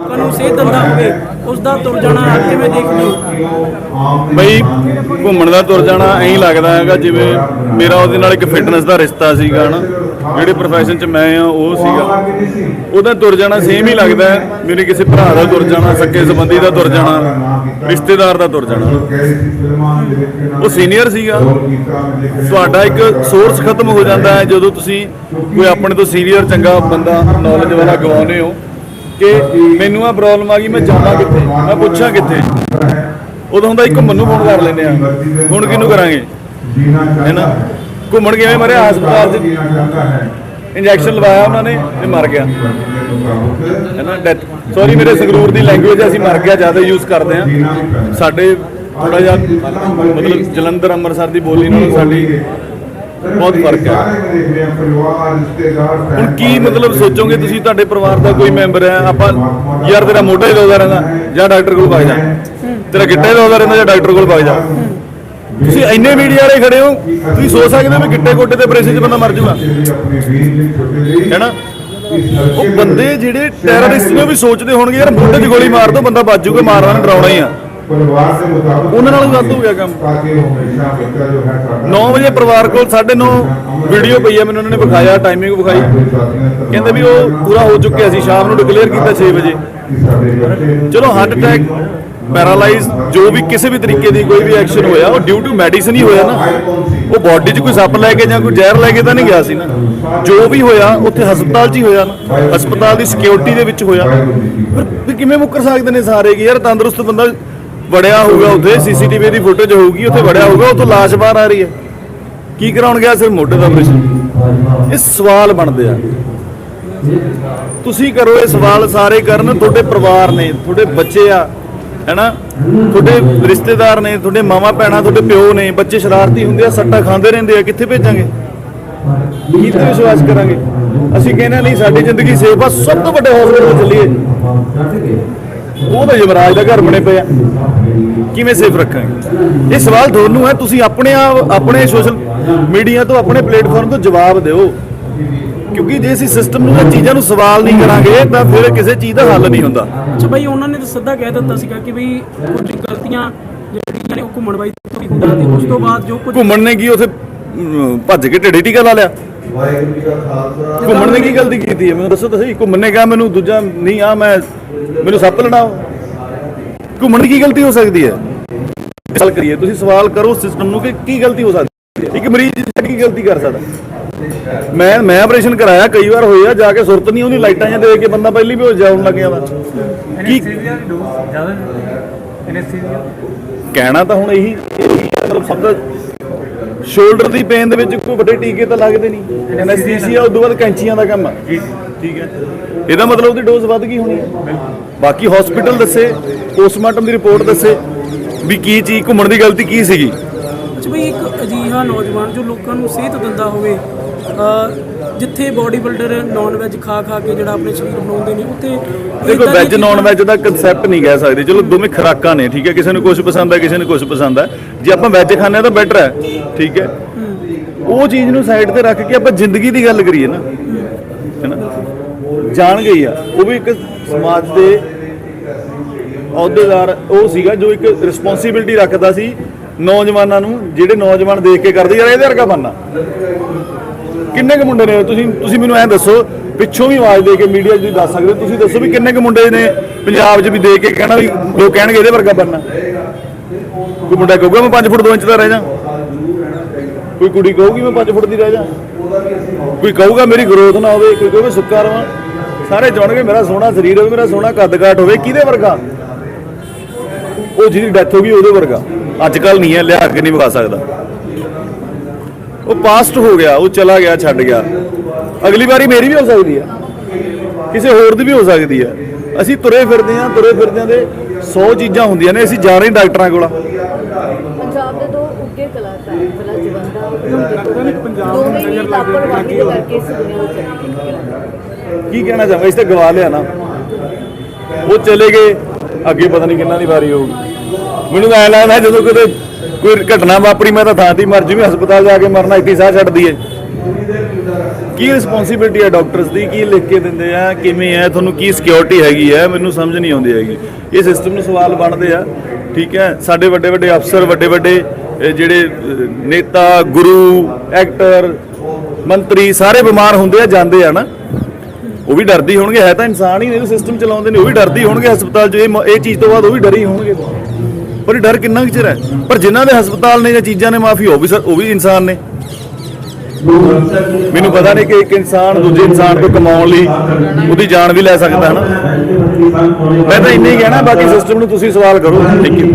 ਲੋਕਾਂ ਨੂੰ ਸੇਧ ਦਿੰਦਾ ਹੋਵੇ ਉਸ ਦਾ ਤੁਰ ਜਾਣਾ ਕਿਵੇਂ ਦੇਖਦੇ ਹੋ? ਬਈ, ਘੁੰਮਣ ਦਾ ਤੁਰ ਜਾਣਾ ਐਂ ਲੱਗਦਾ ਹੈਗਾ, ਜਿਵੇਂ ਮੇਰਾ ਉਹਦੇ ਨਾਲ ਇੱਕ ਫਿਟਨੈਸ ਦਾ ਰਿਸ਼ਤਾ ਸੀਗਾ ਨਾ ਜਿਹੜੇ profession 'ਚ ਮੈਂ ਆ, ਉਹ ਸੀਗਾ। ਉਹਦਾ ਤੁਰ ਜਾਣਾ ਸੇਮ ਹੀ ਲੱਗਦਾ ਮੇਰੇ ਕਿਸੇ ਭਰਾ ਦਾ ਤੁਰ ਜਾਣਾ, ਸੱਕੇ ਸੰਬੰਧੀ ਦਾ ਤੁਰ ਜਾਣਾ, ਰਿਸ਼ਤੇਦਾਰ ਦਾ ਤੁਰ ਜਾਣਾ। ਉਹ ਸੀਨੀਅਰ ਸੀਗਾ। ਤੁਹਾਡਾ ਇੱਕ ਸੋਰਸ ਖਤਮ ਹੋ ਜਾਂਦਾ ਹੈ ਜਦੋਂ ਤੁਸੀਂ ਕੋਈ ਆਪਣੇ ਤੋਂ ਸੀਨੀਅਰ ਚੰਗਾ ਬੰਦਾ ਨੌਲੇਜ ਵਾਲਾ ਗਵਾਉਂਦੇ ਹੋ। ਕਿ ਮੈਨੂੰ ਆ ਪ੍ਰੋਬਲਮ ਆ ਗਈ, ਮੈਂ ਜਾਵਾਂ ਕਿੱਥੇ? ਮੈਂ ਪੁੱਛਾਂ ਕਿੱਥੇ? ਉਦੋਂ ਹੁੰਦਾ ਇੱਕ ਮੈਨੂੰ ਫੋਨ ਕਰ ਲੈਂਦੇ ਆ। ਹੁਣ ਕਿਹਨੂੰ ਕਰਾਂਗੇ? ਹੈ ਨਾ? ਘੁੰਮਣ ਗਏ ਮਰੇ ਹਸਪਤਾਲ 'ਚ ਇੰਜੈਕਸ਼ਨ ਲਵਾਇਆ ਉਹਨਾਂ ਨੇ ਤੇ ਮਰ ਗਿਆ। ਹੈ ਨਾ? ਡੈਥ ਸੌਰੀ ਮੇਰੇ ਸੰਗਰੂਰ ਦੀ ਲੈਂਗੁਏਜ ਅਸੀਂ ਮਰ ਗਿਆ, ਜ਼ਿਆਦਾ ਯੂਜ਼ ਕਰਦੇ ਆ। ਸਾਡੇ ਥੋੜਾ ਜਿਹਾ ਮਤਲਬ ਜਲੰਧਰ ਅੰਮ੍ਰਿਤਸਰ ਦੀ ਬੋਲੀ ਨਾਲੋਂ ਸਾਡੀ ਬਹੁਤ ਫ਼ਰਕ ਹੈ। ਹੁਣ ਕੀ ਮਤਲਬ ਸੋਚੋਗੇ ਤੁਸੀਂ ਤੁਹਾਡੇ ਪਰਿਵਾਰ ਦਾ ਕੋਈ ਮੈਂਬਰ ਹੈ? ਆਪਾਂ ਯਾਰ ਤੇਰਾ ਮੋਢਾ ਹੀ ਦੋਦਾ ਰਹਿੰਦਾ ਜਾਂ ਡਾਕਟਰ ਕੋਲ ਵਗ ਜਾ। ਤੇਰਾ ਗਿੱਟਾ ਹੀ ਦੋਦਾ ਰਹਿੰਦਾ ਜਾਂ ਡਾਕਟਰ ਕੋਲ ਵਗ ਜਾ। ਤੁਸੀਂ ਇੰਨੇ ਮੀਡੀਆ ਵਾਲੇ ਖੜੇ ਹੋ ਤੁਸੀਂ ਸੋਚ ਸਕਦੇ ਹੋ ਵੀ ਗਿੱਟੇ ਗੋਡੇ ਤੇ ਪ੍ਰੈਸ਼ਰ 'ਚ ਬੰਦਾ ਮਰ ਜਾਊਗਾ ਹੈਨਾ ਉਹ ਬੰਦੇ ਜਿਹੜੇ ਟੈਰਰਿਸਟ ਨੇ ਵੀ ਸੋਚਦੇ ਹੋਣਗੇ ਯਾਰ ਮੋਢੇ 'ਚ ਗੋਲੀ ਮਾਰ ਦੋ ਬੰਦਾ ਬਚ ਜਾਊਗਾ ਮਾਰਨਾ ਡਰਾਉਣਾ ਹੀ ਆ। ਪਰਿਵਾਰ ਦੇ ਮੁਤਾਬਕ ਉਹਨਾਂ ਨਾਲ ਗਲਤ ਹੋ ਗਿਆ ਕੰਮ। ਤਾਂ ਕਿ ਹਮੇਸ਼ਾ ਬੱਚਾ ਜੋ ਹੈ ਸਾਡਾ 9 ਵਜੇ ਪਰਿਵਾਰ ਕੋਲ 9:30 ਵੀਡੀਓ ਪਈ ਆ ਮੈਨੂੰ ਉਹਨਾਂ ਨੇ ਵਿਖਾਇਆ ਟਾਈਮਿੰਗ ਵਿਖਾਈ। ਕਹਿੰਦੇ ਵੀ ਉਹ ਪੂਰਾ ਹੋ ਚੁੱਕਿਆ ਸੀ ਸ਼ਾਮ ਨੂੰ ਡਿਕਲੇਅਰ ਕੀਤਾ 6 ਵਜੇ। ਚਲੋ ਹਾਰਟ ਅਟੈਕ ਪੈਰਾਲਾਈਜ਼ ਜੋ ਵੀ ਕਿਸੇ ਵੀ ਤਰੀਕੇ ਦੀ ਕੋਈ ਵੀ ਐਕਸ਼ਨ ਹੋਇਆ ਉਹ ਡਿਊ ਟੂ ਮੈਡੀਸਨ ਹੀ ਹੋਇਆ ਨਾ। ਉਹ ਬਾਡੀ 'ਚ ਕੋਈ ਸੱਪ ਲੈ ਕੇ ਜਾਂ ਕੋਈ ਜ਼ਹਿਰ ਲੈ ਕੇ ਤਾਂ ਨਹੀਂ ਗਿਆ ਸੀ ਨਾ। ਜੋ ਵੀ ਹੋਇਆ ਉੱਥੇ ਹਸਪਤਾਲ 'ਚ ਹੀ ਹੋਇਆ ਨਾ। ਹਸਪਤਾਲ ਦੀ ਸਿਕਿਉਰਿਟੀ ਦੇ ਵਿੱਚ ਹੋਇਆ। ਫਿਰ ਕਿਵੇਂ ਮੁੱਕਰ ਸਕਦੇ ਨੇ ਸਾਰੇ ਕਿ ਯਾਰ ਤੰਦਰੁਸਤ ਬੰਦਾ ਵੜਿਆ ਹੋਊਗਾ ਉੱਥੇ ਸੀਸੀਟੀਵੀ ਦੀ ਫੁਟੇਜ ਹੋਊਗੀ ਉੱਥੇ ਵੜਿਆ ਹੋਊਗਾ ਉੱਥੋਂ ਲਾਸ਼ ਬਾਹਰ ਆ ਰਹੀ ਹੈ। ਕੀ ਕਰਾਉਣ ਗਿਆ ਸਿਰ ਮੋਢੇ ਦਾ ਆਪਰੇਸ਼ਨ ਇਹ ਸਵਾਲ ਬਣਦੇ ਆ। ਤੁਸੀਂ ਕਰੋ ਇਹ ਸਵਾਲ ਸਾਰੇ ਕਰਨ ਤੁਹਾਡੇ ਪਰਿਵਾਰ ਨੇ ਤੁਹਾਡੇ ਬੱਚੇ ਆ ਹੈਨਾ? ਤੁਹਾਡੇ ਰਿਸ਼ਤੇਦਾਰ ਨੇ ਤੁਹਾਡੇ ਮਾਵਾ ਭੈਣਾਂ ਤੁਹਾਡੇ ਪਿਓ ਨੇ ਬੱਚੇ ਸ਼ਰਾਰਤੀ ਹੁੰਦੇ ਆ ਸੱਟਾ ਖਾਂਦੇ ਰਹਿੰਦੇ ਆ ਕਿੱਥੇ ਭੇਜਾਂਗੇ? ਕੀ ਤੇ ਵਿਸ਼ਵਾਸ ਕਰਾਂਗੇ? ਅਸੀਂ ਕਹਿੰਦੇ ਨਹੀਂ ਸਾਡੀ ਜ਼ਿੰਦਗੀ ਸੇਫ ਆ ਸਭ ਤੋਂ ਵੱਡੇ ਹਸਪੀਟਲ ਚੱਲੀਏ। ਉਹ ਤਾਂ ਯਮਰਾਜ ਦਾ ਘਰ ਬਣੇ ਪਏ ਆ। ਕਿਵੇਂ ਸੇਫ ਰੱਖਾਂਗੇ? ਇਹ ਸਵਾਲ ਤੁਹਾਨੂੰ ਹੈ ਤੁਸੀਂ ਆਪਣੇ ਆਪ ਆਪਣੇ ਸੋਸ਼ਲ ਮੀਡੀਆ ਤੋਂ ਆਪਣੇ ਪਲੇਟਫਾਰਮ ਤੋਂ ਜਵਾਬ ਦਿਓ। ਕਿਉਂਕਿ ਜੇ ਅਸੀਂ ਸਿਸਟਮ ਨੂੰ ਇਹ ਚੀਜ਼ਾਂ ਨੂੰ ਸਵਾਲ ਨਹੀਂ ਕਰਾਂਗੇ ਤਾਂ ਫਿਰ ਕਿਸੇ ਚੀਜ਼ ਦਾ ਹੱਲ ਨਹੀਂ ਹੁੰਦਾ। ਅੱਛਾ ਭਾਈ ਉਹਨਾਂ ਨੇ ਤਾਂ ਸਿੱਧਾ ਕਹਿ ਦਿੱਤਾ ਸੀਗਾ ਕਿ ਵੀ ਕੁਝ ਗਲਤੀਆਂ ਜਿਹੜੀਆਂ ਨੇ ਉਹ ਘੁੰਮਣ ਬਾਈ ਤੋਂ ਵੀ ਹੁੰਦਾ ਤੇ ਉਸ ਤੋਂ ਬਾਅਦ ਜੋ ਕੁਝ ਘੁੰਮਣ ਨੇ ਕੀ ਉਥੇ ਭੱਜ ਕੇ ਢੇਡੀ ਟੀਕਾ ਲਾ ਲਿਆ? ਵਾਹਿਗੁਰੂ ਜੀ ਕਾ ਖਾਲਸਾ। ਘੁੰਮਣ ਨੇ ਕੀ ਗਲਤੀ ਕੀਤੀ ਹੈ? ਮੈਨੂੰ ਦੱਸੋ ਤਾਂ ਸਹੀ। ਘੁੰਮਣ ਨੇ ਕਿਹਾ ਮੈਨੂੰ ਦੂਜਾ ਨਹੀਂ ਆ ਮੈਂ ਮੈਨੂੰ ਸੱਪ ਲੜਾਓ ਘੁੰਮਣ ਦੀ ਕੀ ਗਲਤੀ ਹੋ ਸਕਦੀ ਹੈ? ਸਵਾਲ ਕਰੀਏ ਤੁਸੀਂ ਸਵਾਲ ਕਰੋ ਸਿਸਟਮ ਨੂੰ ਕਿ ਕੀ ਗਲਤੀ ਹੋ ਸਕਦੀ ਹੈ? ਇੱਕ ਮਰੀਜ਼ ਦੀ ਕੀ ਗਲਤੀ ਕਰ ਸਕਦਾ? ਮੈਂ ਮੈਂ ਆਪਰੇਸ਼ਨ ਕਰਾਇਆ ਕਈ ਵਾਰ ਹੋਇਆ ਜਾ ਕੇ ਸੁਰਤ ਨਹੀਂ ਉਹਦੀ ਲਾਈਟਾਂ ਜਾਂ ਦੇ ਕੇ ਬੰਦਾ ਪਹਿਲੀ ਵੀ ਹੋ ਜਾਉਣ ਲੱਗ ਜਾਂਦਾ ਕੀ ਕਹਿਣਾ ਤਾਂ ਹੁਣ ਇਹੀ ਸਭ ਦਾ ਸ਼ੋਲਡਰ ਦੀ ਪੇਨ ਦੇ ਵਿੱਚ ਕੋਈ ਵੱਡੇ ਟੀਕੇ ਤਾਂ ਲੱਗਦੇ ਨਹੀਂ। ਐਨਐਸਥੀਸੀਆ ਉਸ ਤੋਂ ਬਾਅਦ ਕੈਂਚੀਆਂ ਦਾ ਕੰਮ ਆ। ਜੀ ਠੀਕ ਹੈ। ਇਹਦਾ ਮਤਲਬ ਉਹਦੀ ਡੋਜ਼ ਵੱਧ ਗਈ ਹੋਣੀ। ਹੈ ਬਾਕੀ ਹਸਪੀਟਲ ਦੱਸੇ ਪੋਸਟਮਾਰਟਮ ਦੀ ਰਿਪੋਰਟ ਦੱਸੇ ਵੀ ਕੀ ਚੀਜ਼ ਘੁੰਮਣ ਦੀ ਗਲਤੀ ਕੀ ਸੀਗੀ। ਅੱਛਾ ਭਾਈ ਇੱਕ ਅਜੀਹਾ ਨੌਜਵਾਨ ਜੋ ਲੋਕਾਂ ਨੂੰ ਸੇਧ ਦਿੰਦਾ ਹੋਵੇ ਜਿੱਥੇ ਬਾਡੀ ਬਿਲਡਰ ਨਾਨ ਵੈਜ ਖਾ ਖਾ ਕੇ ਜਿਹੜਾ ਆਪਣੇ ਸਰੀਰ ਬਣਾਉਂਦੇ ਨੇ ਉੱਥੇ ਦੇਖੋ ਵੈਜ ਨਾਨ ਵੈਜ ਦਾ ਕਨਸੈਪਟ ਨਹੀਂ ਕਹਿ ਸਕਦੇ। ਚਲੋ ਦੋਵੇਂ ਖੁਰਾਕਾਂ ਨੇ ਠੀਕ ਹੈ? ਕਿਸੇ ਨੂੰ ਕੁਝ ਪਸੰਦ ਹੈ ਕਿਸੇ ਨੂੰ ਕੁਝ ਪਸੰਦ ਹੈ। ਜੇ ਆਪਾਂ ਵੈਜ ਆ ਤਾਂ ਬੈਟਰ ਹੈ ਠੀਕ ਹੈ? ਉਹ ਚੀਜ਼ ਨੂੰ ਸਾਈਡ ਤੇ ਰੱਖ ਕੇ ਆਪਾਂ ਜ਼ਿੰਦਗੀ ਦੀ ਗੱਲ ਕਰੀਏ ਨਾ ਹੈਨਾ ਜਾਣ ਗਈ ਆ। ਉਹ ਵੀ ਇੱਕ ਸਮਾਜ ਦੇ ਅਹੁਦੇਦਾਰ ਉਹ ਸੀਗਾ ਜੋ ਇੱਕ ਰਿਸਪੌਂਸਿਬਿਲਟੀ ਰੱਖਦਾ ਸੀ ਨੌਜਵਾਨਾਂ ਨੂੰ ਜਿਹੜੇ ਨੌਜਵਾਨ ਦੇਖ ਕੇ ਕਰਦੇ ਯਾਰ ਇਹਦੇ ਵਰਗਾ ਬੰਨਾ ਕਿੰਨੇ ਕੁ ਮੁੰਡੇ ਨੇ? ਤੁਸੀਂ ਤੁਸੀਂ ਮੈਨੂੰ ਐਂ ਦੱਸੋ, ਪਿੱਛੋਂ ਵੀ ਆਵਾਜ਼ ਦੇ ਕੇ ਮੀਡੀਆ 'ਚ ਵੀ ਦੱਸ ਸਕਦੇ ਤੁਸੀਂ ਦੱਸੋ ਵੀ ਕਿੰਨੇ ਕੁ ਮੁੰਡੇ ਨੇ ਪੰਜਾਬ 'ਚ ਵੀ ਦੇ ਕੇ ਕਹਿਣਾ ਵੀ ਲੋਕ ਕਹਿਣਗੇ ਇਹਦੇ ਵਰਗਾ ਬਣਨਾ। ਕੋਈ ਮੁੰਡਾ ਕਹੂਗਾ, ਮੈਂ 5 ਫੁੱਟ 2 ਇੰਚ ਦਾ ਰਹਿ ਜਾ। ਕੋਈ ਕੁੜੀ ਕਹੂਗੀ, ਮੈਂ 5 ਫੁੱਟ ਦੀ ਰਹਿ ਜਾ। ਕੋਈ ਕਹੂਗਾ, ਮੇਰੀ ਗਰੋਥ ਨਾ ਹੋਵੇ। ਕੋਈ ਕਹੂਗਾ, ਸੁੱਕਾ ਰਵਾਂ। ਸਾਰੇ ਜਾਣਗੇ, ਮੇਰਾ ਸੋਹਣਾ ਸਰੀਰ ਹੋਵੇ, ਮੇਰਾ ਸੋਹਣਾ ਕੱਦ ਕਾਠ ਹੋਵੇ। ਕਿਹਦੇ ਵਰਗਾ? ਉਹ ਜਿਹਦੀ ਡੈਥ ਹੋ ਗਈ, ਉਹਦੇ ਵਰਗਾ। ਅੱਜ ਕੱਲ ਨਹੀਂ ਹੈ ਲਿਆ ਕੇ ਨਹੀਂ ਵਿਖਾ ਸਕਦਾ। ਉਹ ਪਾਸਟ ਹੋ ਗਿਆ ਉਹ ਚਲਾ ਗਿਆ ਛੱਡ ਗਿਆ। ਅਗਲੀ ਵਾਰੀ ਮੇਰੀ ਵੀ ਹੋ ਸਕਦੀ ਹੈ। ਕਿਸੇ ਹੋਰ ਦੀ ਵੀ ਹੋ ਸਕਦੀ ਹੈ। ਅਸੀਂ ਤੁਰੇ ਫਿਰਦੇ ਹਾਂ ਤੁਰੇ ਫਿਰਦਿਆਂ ਦੇ 100 ਚੀਜ਼ਾਂ ਹੁੰਦੀਆਂ ਨੇ ਅਸੀਂ ਜਾ ਰਹੇ ਡਾਕਟਰਾਂ ਕੋਲ। ਪੰਜਾਬ ਦੇ ਦੋ ਉੱਗੇ ਕਲਾਕਾਰ ਬਲਾ ਜਵੰਦਾ ਦੋਵੇਂ ਹੀ ਲਾਪਰਵਾਹੀ ਦੇ ਕਰਕੇ ਇਸ ਦੁਨੀਆ ਵਿੱਚ ਆਏ ਕੀ ਕਹਿਣਾ ਚਾਹਾਂਗਾ? ਇਸ ਤੇ ਗਵਾ ਲਿਆ ਨਾ। ਉਹ ਚਲੇ ਗਏ। ਅੱਗੇ ਪਤਾ ਨਹੀਂ ਕਿੰਨਾ ਦੀ ਵਾਰੀ ਹੋਊਗੀ। ਮੈਨੂੰ ਤਾਂ ਐਂ ਲੱਗਦਾ ਜਦੋਂ ਕਿਤੇ ਕੋਈ ਘਟਨਾ ਵਾਪਰੀ, ਮੈਂ ਤਾਂ ਥਾਂ ਦੀ ਹੀ ਮਰ ਜੂਗੀ ਹਸਪਤਾਲ ਜਾ ਕੇ ਮਰਨਾ, ਇੱਥੇ ਸਾਹ ਛੱਡਦੀ ਹੈ ਕੀ ਰਿਸਪੌਂਸਿਬਿਲਟੀ ਹੈ ਡਾਕਟਰਸ ਦੀ? ਕੀ ਲਿਖ ਕੇ ਦਿੰਦੇ ਆ? ਕਿਵੇਂ ਹੈ? ਤੁਹਾਨੂੰ ਕੀ ਸਿਕਿਉਰਿਟੀ ਹੈਗੀ ਹੈ? ਮੈਨੂੰ ਸਮਝ ਨਹੀਂ ਆਉਂਦੀ ਹੈਗੀ। ਇਹ ਸਿਸਟਮ ਨੂੰ ਸਵਾਲ ਬਣਦੇ ਆ, ਠੀਕ ਹੈ? ਸਾਡੇ ਵੱਡੇ ਵੱਡੇ ਅਫਸਰ, ਵੱਡੇ ਵੱਡੇ ਜਿਹੜੇ ਨੇਤਾ, ਗੁਰੂ ਐਕਟਰ ਮੰਤਰੀ, ਸਾਰੇ ਬਿਮਾਰ ਹੁੰਦੇ ਆ, ਜਾਂਦੇ ਆ ਨਾ। ਉਹ ਵੀ ਡਰਦੀ ਹੋਣਗੇ, ਹੈ ਤਾਂ ਇਨਸਾਨ ਹੀ ਨੇ ਜੋ ਸਿਸਟਮ ਚਲਾਉਂਦੇ ਨੇ, ਉਹ ਵੀ ਡਰਦੀ ਹੋਣਗੇ ਹਸਪਤਾਲ 'ਚ। ਇਹ ਇਹ ਚੀਜ਼ ਤੋਂ ਬਾਅਦ ਉਹ ਵੀ ਡਰੀ ਹੋਣਗੇ। ਪਰ ਇਹ ਡਰ ਕਿੰਨਾ ਕੁ ਚਿਰ ਹੈ? ਪਰ ਜਿਨ੍ਹਾਂ ਦੇ ਹਸਪਤਾਲ ਨੇ ਜਾਂ ਚੀਜ਼ਾਂ ਨੇ ਮਾਫੀ, ਉਹ ਵੀ ਸਰ, ਉਹ ਵੀ ਇਨਸਾਨ ਨੇ। ਮੈਨੂੰ ਪਤਾ ਨਹੀਂ ਕਿ ਇੱਕ ਇਨਸਾਨ ਦੂਜੇ ਇਨਸਾਨ ਤੋਂ ਕਮਾਉਣ ਲਈ ਉਹਦੀ ਜਾਨ ਵੀ ਲੈ ਸਕਦਾ ਹੈ ਨਾ ਮੈਂ ਤਾਂ ਇੰਨਾ ਹੀ ਕਹਿਣਾ, ਬਾਕੀ ਸਿਸਟਮ ਨੂੰ ਤੁਸੀਂ ਸਵਾਲ ਕਰੋ। Thank you